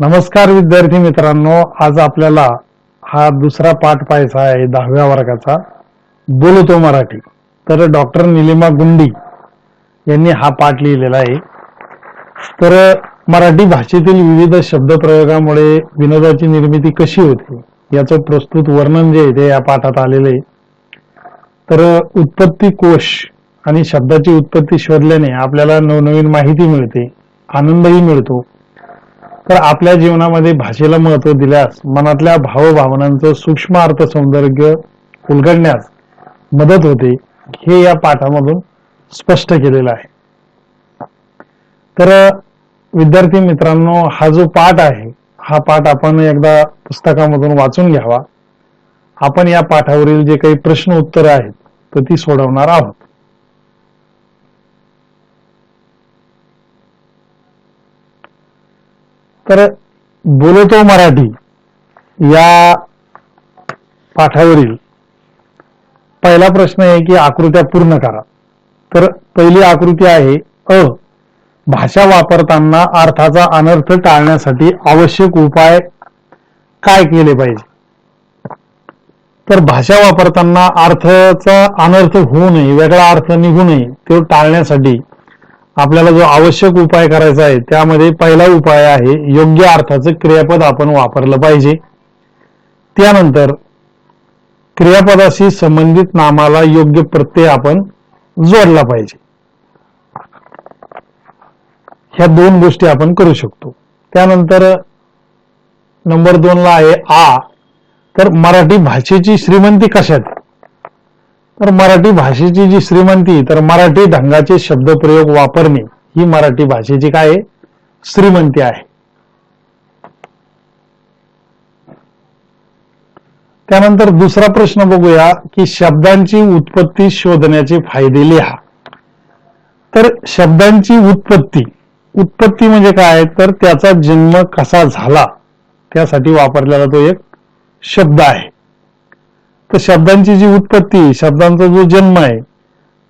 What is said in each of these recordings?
नमस्कार विद्यार्थी मित्रांनो आज आपल्याला हा दुसरा पाठ पाहायचा आहे दहाव्या वर्गाचा. बोलतो मराठी. तर डॉक्टर निलिमा गुंडी यांनी हा पाठ लिहिलेला आहे. तर मराठी भाषेतील विविध शब्दप्रयोगामुळे विनोदाची निर्मिती कशी होते याचं प्रस्तुत वर्णन जे आहे ते या पाठात आलेलं आहे. तर उत्पत्ती कोश आणि शब्दाची उत्पत्ती शोधल्याने आपल्याला नवनवीन माहिती मिळते आनंदही मिळतो. तर आपल्या जीवनामध्ये भाषेला महत्त्व दिल्यास मनातल्या भावभावनांचं सूक्ष्म अर्थ सौंदर्य उलगडण्यास मदत होते हे या पाठामधून स्पष्ट केलेलं आहे. तर विद्यार्थी मित्रांनो हा जो पाठ आहे हा पाठ आपण एकदा पुस्तकामधून वाचून घ्यावा. आपण या पाठावरील जे काही प्रश्न उत्तर आहेत तर ती सोडवणार आहोत. तर बोलतो मराठी या पाठावरील पहिला प्रश्न आहे की आकृत्या पूर्ण करा. तर पहिली आकृती आहे अ. भाषा वापरताना अर्थाचा अनर्थ टाळण्यासाठी आवश्यक उपाय काय केले पाहिजे? तर भाषा वापरताना अर्थाचा अनर्थ होऊ नये वेगळा अर्थ निघू नये तो टाळण्यासाठी आपल्याला जो आवश्यक उपाय करायचा आहे त्यामध्ये पहिला उपाय आहे योग्य अर्थाचं क्रियापद आपण वापरलं पाहिजे. त्यानंतर क्रियापदाशी संबंधित नामाला योग्य प्रत्यय आपण जोडला पाहिजे. ह्या दोन गोष्टी आपण करू शकतो. त्यानंतर नंबर दोनला आहे आ. तर मराठी भाषेची श्रीमंती कशात? आहे? तर मराठी भाषेची जी श्रीमंती तर मराठी ढंगाचे शब्दप्रयोग वापरणे ही मराठी भाषेची काय आहे? श्रीमंती आहे. त्यानंतर दुसरा प्रश्न बघूया की शब्दांची उत्पत्ती शोधण्याचे फायदे लिहा. तर शब्दांची उत्पत्ती उत्पत्ती म्हणजे काय तर त्याचा जन्म कसा झाला? त्यासाठी वापरलेला तो एक शब्द आहे. तर शब्दांची जी उत्पत्ती शब्दांचा जो जन्म आहे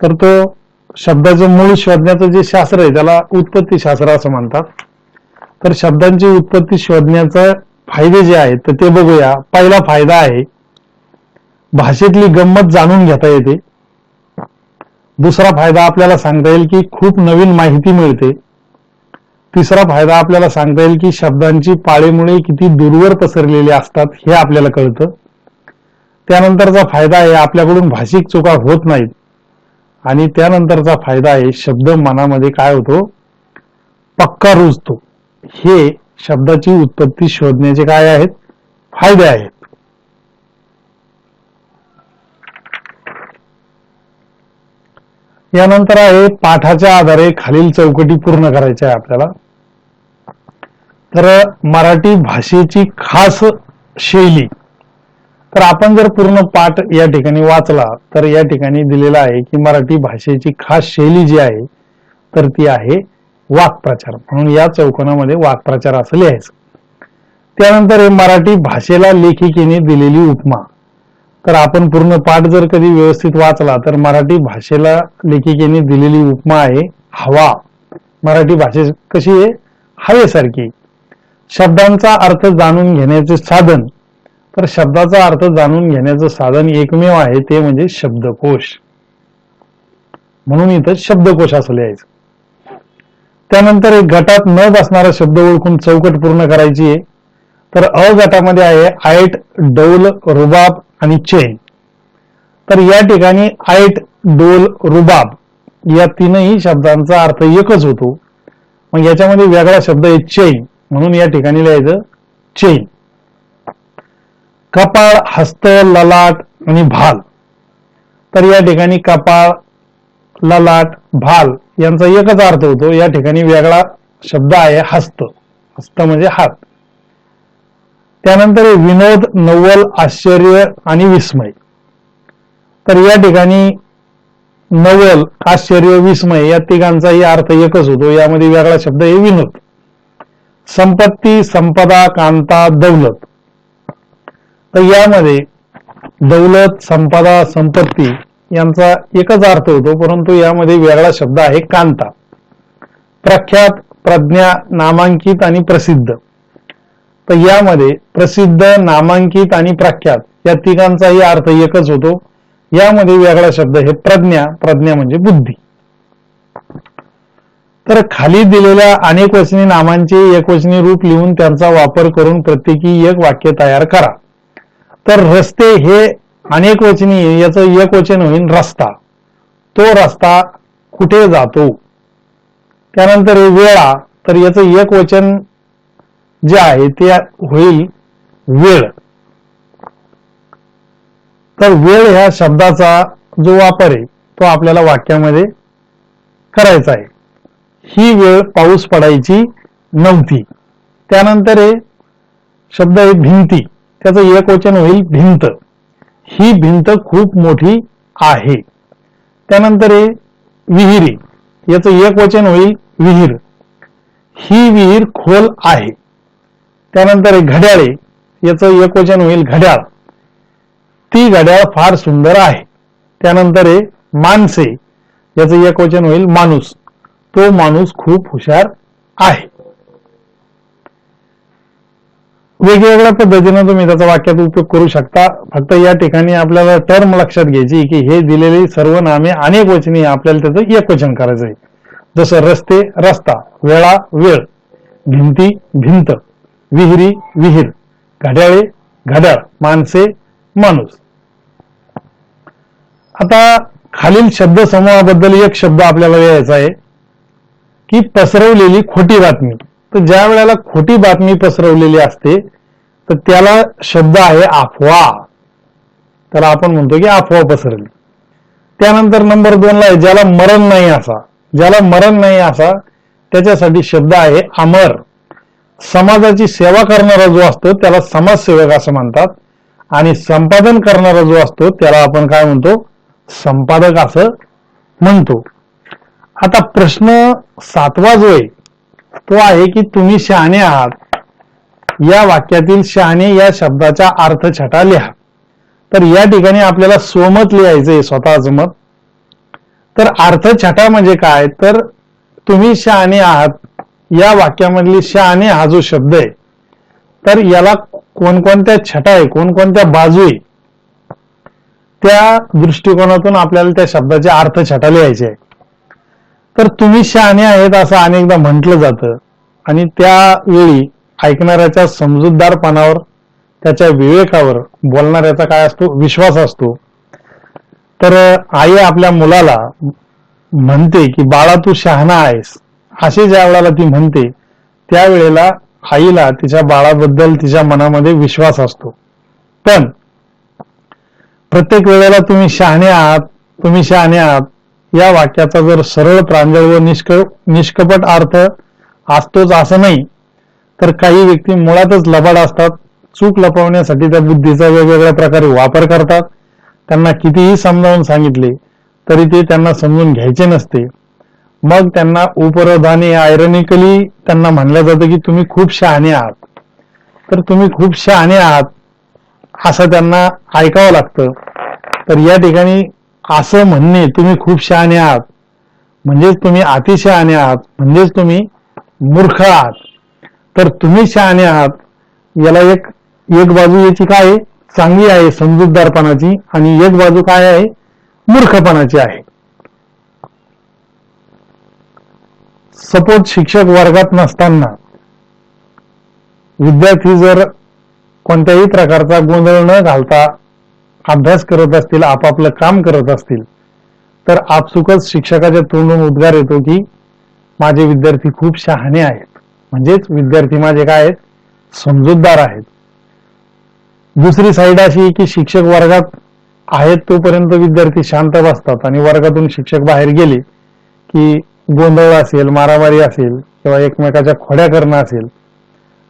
तर तो शब्दाचं मूळ शोधण्याचं जे शास्त्र आहे त्याला उत्पत्ती शास्त्र असं म्हणतात. तर शब्दांची उत्पत्ती शोधण्याचे फायदे जे आहेत तर ते बघूया. पहिला फायदा आहे भाषेतली गंमत जाणून घेता येते. दुसरा फायदा आपल्याला सांगता येईल की खूप नवीन माहिती मिळते. तिसरा फायदा आपल्याला सांगता येईल की शब्दांची पाळीमुळे किती दूरवर पसरलेली असतात हे आपल्याला कळतं. त्यानंतरचा फायदा आहे आपल्याकडून भाषिक चुका होत नाहीत. आणि त्यानंतरचा फायदा आहे शब्द मनामध्ये काय होतो? पक्का रुजतो. हे शब्दाची उत्पत्ती शोधण्याचे काय आहेत? फायदे आहेत. यानंतर आहे पाठाच्या आधारे खालील चौकटी पूर्ण करायच्या आहे आपल्याला. तर मराठी भाषेची खास शैली तर आपण जर पूर्ण पाठ या ठिकाणी वाचला तर या ठिकाणी दिलेला आहे की मराठी भाषेची खास शैली जी आहे तर ती आहे वाक्प्रचार. म्हणून या चौकोनामध्ये वाक्प्रचार असं लिहायचं. त्यानंतर हे मराठी भाषेला लेखिकेने दिलेली उपमा. तर आपण पूर्ण पाठ जर कधी व्यवस्थित वाचला तर मराठी भाषेला लेखिकेने दिलेली उपमा आहे हवा. मराठी भाषे कशी आहे? हवेसारखी. शब्दांचा अर्थ जाणून घेण्याचे साधन. तर शब्दाचा अर्थ जाणून घेण्याचं साधन एकमेव आहे ते म्हणजे शब्दकोश. म्हणून इथं शब्दकोश असं लिहायचं. त्यानंतर एक गटात न बसणारा शब्द ओळखून चौकट पूर्ण करायची आहे. तर अ गटामध्ये आहे आयट डौल रुबाब आणि चैन. तर या ठिकाणी आयट डोल रुबाब या तीनही शब्दांचा अर्थ एकच होतो. मग याच्यामध्ये वेगळा शब्द आहे चैन. म्हणून या ठिकाणी लिहायचं चेन. कपाळ हस्त ललाट आणि भाल. तर या ठिकाणी कपाळ ललाट भाल यांचा एकच अर्थ होतो. या ठिकाणी वेगळा शब्द आहे हस्त. हस्त म्हणजे हात. त्यानंतर विनोद नवल आश्चर्य आणि विस्मय. तर या ठिकाणी नवल आश्चर्य विस्मय या तिघांचाही अर्थ एकच होतो. यामध्ये वेगळा शब्द आहे विनोद. संपत्ती संपदा कांता दौलत. तर यामध्ये दौलत संपदा संपत्ती यांचा एकच अर्थ होतो परंतु यामध्ये वेगळा शब्द आहे कांता. प्रख्यात प्रज्ञा नामांकित आणि प्रसिद्ध. तर यामध्ये प्रसिद्ध नामांकित आणि प्रख्यात या तिघांचाही अर्थ एकच होतो. यामध्ये वेगळा शब्द हे प्रज्ञा प्रज्ञा म्हणजे बुद्धी. तर खाली दिलेल्या अनेक वचनी नामांचे एकवचनी रूप लिहून त्यांचा वापर करून प्रत्येकी एक वाक्य तयार करा. तर रस्ते हे अनेक वचनी याचं एक वचन होईल रस्ता. तो रस्ता कुठे जातो? त्यानंतर वेळा तर याचं एक वचन जे आहे ते होईल वेळ. तर वेळ ह्या शब्दाचा जो वापर आहे तो आपल्याला वाक्यामध्ये करायचा आहे. ही वेळ पाऊस पडायची नव्हती. त्यानंतर हे शब्द आहे भिंती. त्याचं एक वचन होईल भिंत. ही भिंत खूप मोठी आहे. त्यानंतर आहे विहिरी याचं एक वचन होईल विहीर. ही विहीर खोल आहे. त्यानंतर आहे घड्याळे याचं एक वचन होईल घड्याळ. ती घड्याळ फार सुंदर आहे. त्यानंतर आहे माणसे. याचं एक वचन होईल माणूस. तो माणूस खूप हुशार आहे. वेगवेगळ्या पद्धतीने तुम्ही त्याचा वाक्यात उपयोग करू शकता. फक्त या ठिकाणी आपल्याला टर्म लक्षात घ्यायची की हे दिलेली सर्व नामे अनेक वचनी आपल्याला त्याचं एक वचन करायचं आहे. जसं रस्ते रस्ता वेळा वेळ भिंती भिंत विहिरी विहीर घड्याळे घड्याळ माणसे माणूस. आता खालील शब्द समूहाबद्दल एक शब्द आपल्याला यायचा आहे की पसरवलेली खोटी बातमी. तर ज्या वेळेला खोटी बातमी पसरवलेली असते तर त्याला शब्द आहे अफवा. त्याला आपण म्हणतो की अफवा पसरली. त्यानंतर नंबर दोनला आहे ज्याला मरण नाही असा. ज्याला मरण नाही असा त्याच्यासाठी शब्द आहे अमर. समाजाची सेवा करणारा जो असतो त्याला समाजसेवक असं म्हणतात. आणि संपादन करणारा जो असतो त्याला आपण काय म्हणतो? संपादक असं म्हणतो. आता प्रश्न सातवा जो आहे तो आहे की तुम्ही शहाणे आहात. या वाक्यातील शहाणे या शब्दाचा अर्थ छटा लिहा. तर या ठिकाणी आपल्याला स्वमत लिहायचंय स्वतःच मत. तर अर्थ छटा म्हणजे काय? तर तुम्ही शहाणे आहात. या वाक्यामधली शहाणे हा जो शब्द आहे तर याला कोणकोणत्या छटा आहे कोणकोणत्या बाजू आहे त्या दृष्टिकोनातून आपल्याला त्या शब्दाचे अर्थ छटा लिहायचे आहे. तर तुम्ही शहाणे आहेत असं अनेकदा म्हटलं जातं. आणि त्यावेळी ऐकणाऱ्याच्या समजूतदारपणावर त्याच्या विवेकावर बोलणाऱ्याचा काय असतो? विश्वास असतो. तर आई आपल्या मुलाला म्हणते की बाळा तू शहाणा आहेस. असे ज्या वेळेला ती म्हणते त्यावेळेला आईला तिच्या बाळाबद्दल तिच्या मनामध्ये विश्वास असतो. पण प्रत्येक वेळेला तुम्ही शहाणे आहात तुम्ही शहाणे आहात या वाक्याचा जर सरळ प्रांजळ व निष्क निष्कपट अर्थ असतोच असं नाही तर काही व्यक्ती मुळातच लबाड असतात चूक लपवण्यासाठी त्या बुद्धीचा वेगवेगळ्या प्रकारे वापर करतात. त्यांना कितीही समजावून सांगितले तरी ते त्यांना समजून घ्यायचे नसते. मग त्यांना उपरोधाने आयरनिकली त्यांना म्हणलं जातं की तुम्ही खूप शहाणे आहात. तर तुम्ही खूप शहाणे आहात असं त्यांना ऐकावं लागतं. तर या ठिकाणी असं म्हणणे तुम्ही खूप शहाणे आहात. म्हणजेच तुम्ही अतिशहाणे आहात. म्हणजेच तुम्ही मूर्ख आहात. तर तुम्ही शहाणे आहात. याला एक एक बाजू याची काय आहे? चांगली आहे समजूतदारपणाची. आणि एक बाजू काय आहे? मूर्खपणाची आहे. सपोज शिक्षक वर्गात नसताना विद्यार्थी जर कोणत्याही प्रकारचा गोंधळ न घालता अभ्यास करत असतील आपापलं काम करत असतील तर आपसुकच शिक्षकाच्या तोंडून उद्गार येतो की माझे विद्यार्थी खूप शहाणे आहेत. म्हणजेच विद्यार्थी माझे काय आहेत? समजूतदार आहेत. दुसरी साईड अशी की शिक्षक वर्गात आहेत तोपर्यंत विद्यार्थी शांत बसतात आणि वर्गातून शिक्षक बाहेर गेले की गोंधळ असेल मारामारी असेल किंवा एकमेकाच्या खोड्या करणं असेल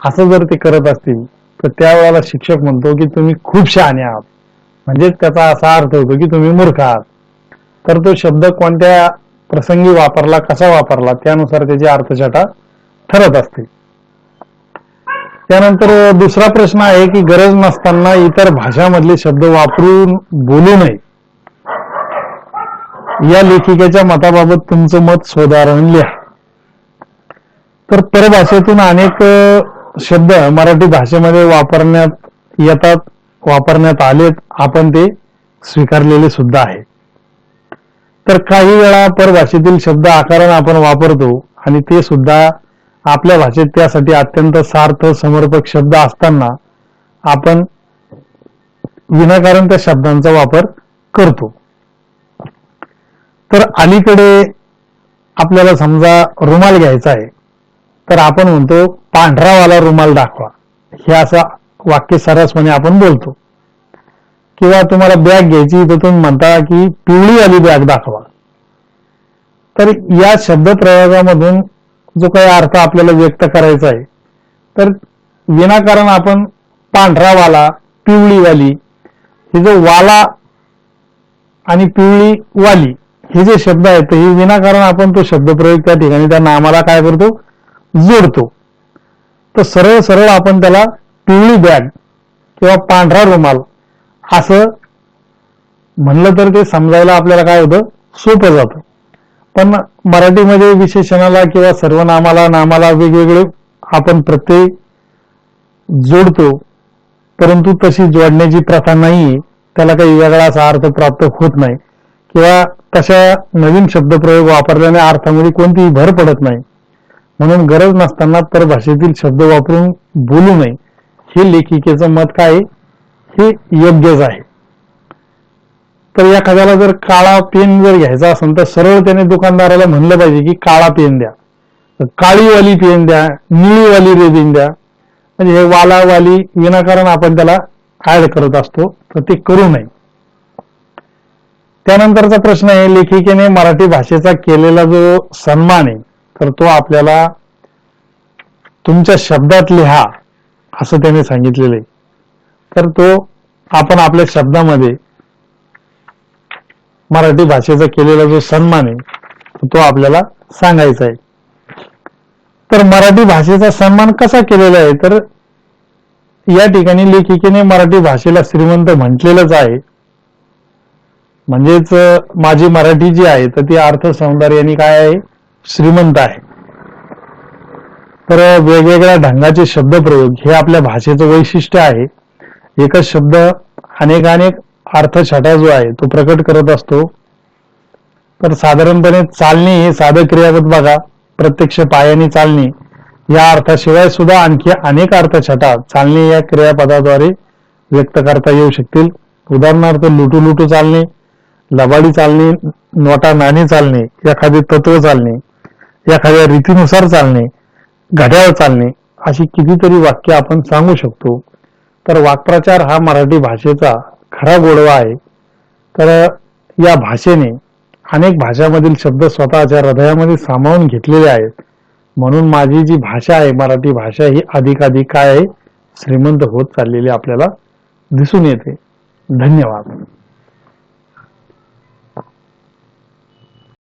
असं जर ते करत असतील तर त्यावेळेला शिक्षक म्हणतो की तुम्ही खूप शहाणे आहात. म्हणजेच त्याचा असा अर्थ होतो की तुम्ही मूर्ख आहात. तर तो शब्द कोणत्या प्रसंगी वापरला कसा वापरला त्यानुसार त्याची अर्थछटा ठरत असते. त्यानंतर दुसरा प्रश्न आहे की गरज नसताना इतर भाषामधले शब्द वापरून बोलू नये. या लेखिकेच्या मताबाबत तुमचं मत सोदाहरण लिहा. तर परभाषेतून अनेक शब्द मराठी भाषेमध्ये वापरण्यात येतात. वापरण्यात आलेत आपण ते स्वीकारलेले सुद्धा आहे. तर काही वेळा परभाषेतील शब्द आकारण आपण वापरतो आणि ते सुद्धा आपल्या भाषेत त्यासाठी अत्यंत सार्थ समर्पक शब्द असताना आपण विनाकारण त्या शब्दांचा वापर करतो. तर अलीकडे आपल्याला समजा रुमाल घ्यायचा आहे तर आपण म्हणतो पांढरावाला रुमाल दाखवा. हे असं वाक्य सरसपणे आपण बोलतो. किंवा तुम्हाला बॅग घ्यायची तर तुम्ही म्हणता की पिवळीवाली बॅग दाखवा. तर या शब्दप्रयोगामधून जो काही अर्थ आपल्याला व्यक्त करायचा आहे तर विनाकारण आपण पांढरावाला पिवळीवाली हे जो वाला आणि पिवळी वाली हे जे शब्द आहेत हे विनाकारण आपण तो शब्दप्रयोग त्या ठिकाणी त्या नामाला काय करतो? जोडतो. तर सरळ सरळ आपण त्याला पिवळी बॅग किंवा पांढरा रुमाल असं म्हणलं तर ते समजायला आपल्याला काय होतं? सोपं जातं. पण मराठीमध्ये विशेषणाला किंवा सर्वनामाला नामाला वेगवेगळे आपण प्रत्यय जोडतो परंतु तशी जोडण्याची प्रथा नाही त्याला काही वेगळा असा अर्थ प्राप्त होत नाही. किंवा तशा नवीन शब्दप्रयोग वापरल्याने अर्थामध्ये कोणतीही भर पडत नाही. म्हणून गरज नसताना परभाषेतील शब्द वापरून बोलू नये. हे लेखिकेचं मत काय हे योग्यच आहे. तर एखाद्याला जर काळा पेन जर घ्यायचा असेल तर सरळ त्याने दुकानदाराला म्हणलं पाहिजे की काळा पेन द्या. काळीवाली पेन द्या निळीवाली रेबीन द्या. म्हणजे हे वालावाली विनाकारण आपण त्याला ऍड करत असतो तर ते करू नये. त्यानंतरचा प्रश्न आहे लेखिकेने मराठी भाषेचा केलेला जो सन्मान आहे तर तो आपल्याला तुमच्या शब्दात लिहा. असं त्याने सांगितलेलं आहे तर तो आपण आपल्या शब्दामध्ये मराठी भाषेचा केलेला जो सन्मान आहे तो आपल्याला सांगायचा आहे. तर मराठी भाषेचा सन्मान कसा केलेला आहे? तर या ठिकाणी लेखिकेने मराठी भाषेला श्रीमंत म्हटलेलंच आहे. म्हणजेच माझी मराठी जी आहे तर ती अर्थ सौंदर्याने काय आहे? श्रीमंत आहे. तर वेगवेगळ्या ढंगाचे शब्दप्रयोग हे आपल्या भाषेचं वैशिष्ट्य आहे. एकच शब्द अनेक अनेक अर्थछटा जो आहे तो प्रकट करत असतो. तर साधारणपणे चालणे हे साधं क्रियापद बघा. प्रत्यक्ष पायाने चालणे या अर्थाशिवाय सुद्धा आणखी अनेक अर्थछटा चालणे या क्रियापदाद्वारे व्यक्त करता येऊ शकतील. उदाहरणार्थ लुटू लुटू चालणे लबाडी चालणे नोटा नाणे चालणे एखादे तत्व चालणे एखाद्या रीतीनुसार चालणे घड्याळ चालणे अशी कितीतरी वाक्य आपण सांगू शकतो. तर वाक्प्रचार हा मराठी भाषेचा खरा गोडवा आहे. तर या भाषेने अनेक भाषामधील शब्द स्वतःच्या हृदयामध्ये सामावून घेतलेले आहेत. म्हणून माझी जी भाषा आहे मराठी भाषा ही अधिकाधिक काय आहे श्रीमंत होत चाललेली आपल्याला दिसून येते. धन्यवाद.